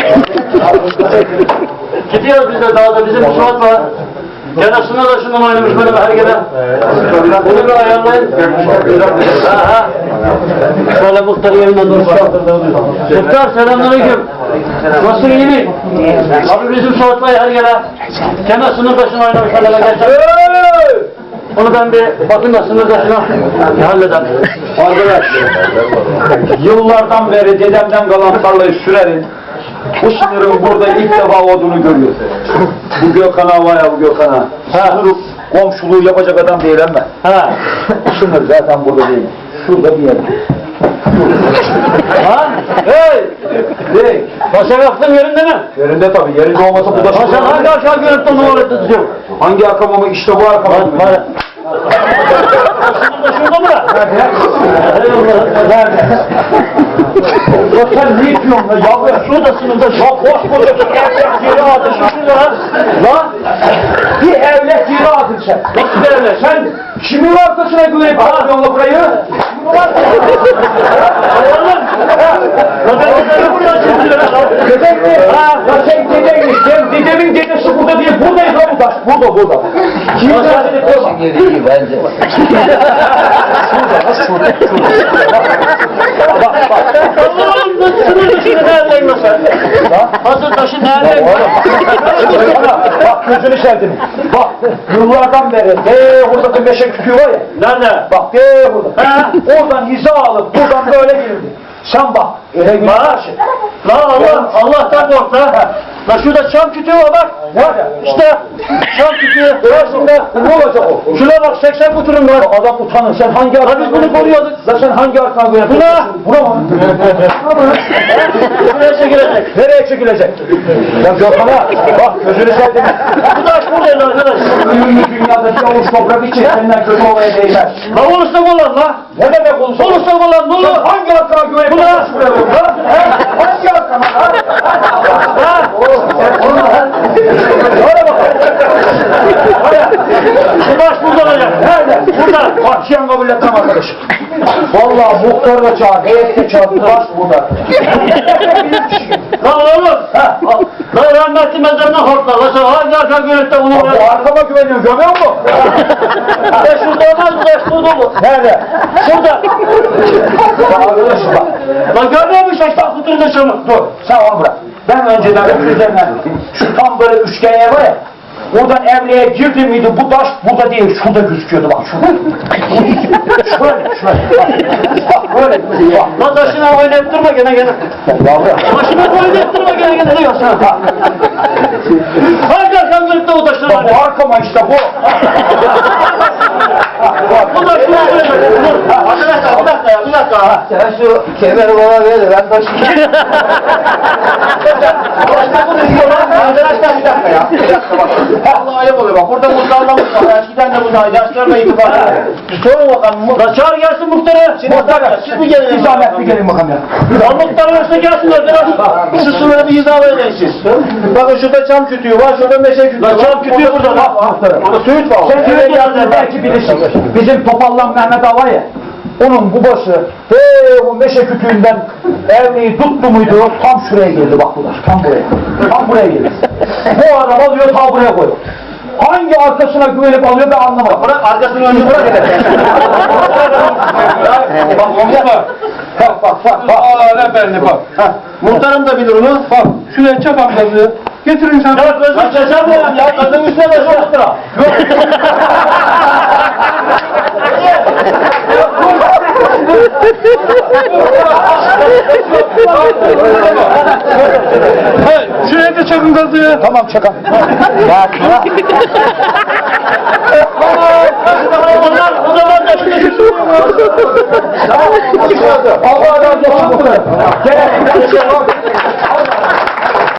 Gidiyoruz biz de dağda bizim Suat var. Şuna da şundan oynamış böyle her gene. Bunu bir ayarlayın. Ha ha. Şöyle muhtar yerinden dursun. Muhtar selamünaleyküm. Nasılsın iyi mi? Abi bizim Suat var her. Gene sınır taşını oynamış böyle geçen. Onu ben bir bakın da sınır taşına hallederim. Arkadaş, yıllardan beri dedemden kalan tarlayı sürerim. Bu sınırın burada ilk defa olduğunu görüyor. Bu Gökhan'a var ya bu Gökhan'a. Sınır komşuluğu yapacak adam değil ama. Ha. Sınır zaten burada değil. Şurada bir yer. Ha? Hey! Değil. Paşa baktın yerinde mi? Yerinde tabii. Yerinde olmasa bu da Paşa hangi aşağı görüp de numara tutuyor? Hangi arkamamı? İşte bu arkamamı. Var, var. Şurada, mı? Nerede? Ya sen ne yapıyorsun lan? Ya ben şurada sınırda ya koskoca bir evlet yeri aldın şurada lan. Lan bir evlet yeri aldın sen. Nasıl bir evlet? Sen kimin arkasına güvenip alıyorsun lan burayı? Kimin Dedem mi? Ha, sen dedeymiş. Dedemin dedesi burada değil. Buradayız lan bu taş. Burada, burada. Kimin arkasına güvenip bence. Allah'ım nasıl sınır dışında neredeyim sen? Hazır taşı? Bana, bak gözünü sevdim. Bak yıllardan beri de burada bir meşe kütüğü var ya. Nerede? Bak de burada. Ha? Oradan hiza alıp buradan böyle girdi. Sen bak. Ele güne karşı. La Allah, Allah'tan kork la. La şurada çam kütüğü var bak. Nerede? İşte çam kütüğü. Karşında ne olacak o? Şuna bak 80 kuturun var. Adam utanır. Sen hangi arkadan biz bunu koruyorduk. La sen hangi arkadan böyle Buna. Buna mı? Buraya çekilecek. Nereye çekilecek? Ya Gökhan'a bak gözünü sevdim. Bu taş buradaydı arkadaş. Dünyadaki avuç toprak için senden kötü olmaya değmez. La olursa kullan la. Ne demek olursa Olursa kullan ne Sen hangi arkana güvenip Buna. Hangi arkana? Ha? Ha? Öyle bak. Bu taş burada olacak. Nerede? Burada. Bak şiyan kabul etmem arkadaşım. Vallahi muhtarı da çağır, heyet de çağır, bu taş burada. La oğlum. Ha. La rahmetli mezarına hortla. La sen hangi arka gönütte bunu Ya bu arkama güveniyorum, görmüyor musun? Ya şurada olmaz mı? Taş burada mı? Nerede? Şurada. Ya arkadaşım bak. La görmüyor musun şaştan kuturun dışını? Dur, sen onu bırak. Ben önceden üzerinden şu tam böyle üçgen yer var ya, oradan evliye girdi miydi bu taş burada değil, şurada gözüküyordu bak şurada. şöyle, şöyle. Bak, böyle, bak. La taşına oynayıp durma gene gene. Ya bırak. Taşına oynayıp durma gene gene. Ne yapsın? Hangi gönütte o Bak bu arkama işte bu. Bu taş şuraya koyacak. Dur. Arkadaşlar bir dakika bir dakika. Sen şu kemeri bana ver ben taşıyayım. Arkadaşlar bunu yiyor lan. Arkadaşlar bir dakika ya. Bir dakika bak. Allah ayıp oluyor bak. Burada muhtarlamış var. Eskiden de bunlar. Yaşlarına itibaren. Sorun bakalım. La çağır gelsin muhtarı. Muhtar, Siz mi gelin? Bir zahmet bir gelin bakalım ya. Ya muhtarın üstüne gelsinler biraz. Şu sınırı bir izah edin siz. Bakın şurada çam kütüğü var. Şurada meşe kütüğü var. Çam kütüğü burada bak. Burada söğüt var. Sen köye geldin belki bilirsin. Bizim Topallan Mehmet Ağa var ya, onun babası he bu meşe kütüğünden evliyi tuttu muydu tam şuraya geldi bak bunlar tam buraya. Tam buraya geldi. Bu adam alıyor ta buraya koyuyor. Hangi arkasına güvenip alıyor ben anlamadım. Bırak arkasını önce bırak hele. Bak bak bak. Bak bak. Aa bak. Heh, Muhtarım da bilir onu. Bak şuraya çap amcası. Getirin sen. Ya gözüm şaşırmıyorum ya. Gözüm üstüne de çok. Çakın gazı. Tamam çakal. Bak. Onlar o zaman da şimdi Allah razı olsun. Gel.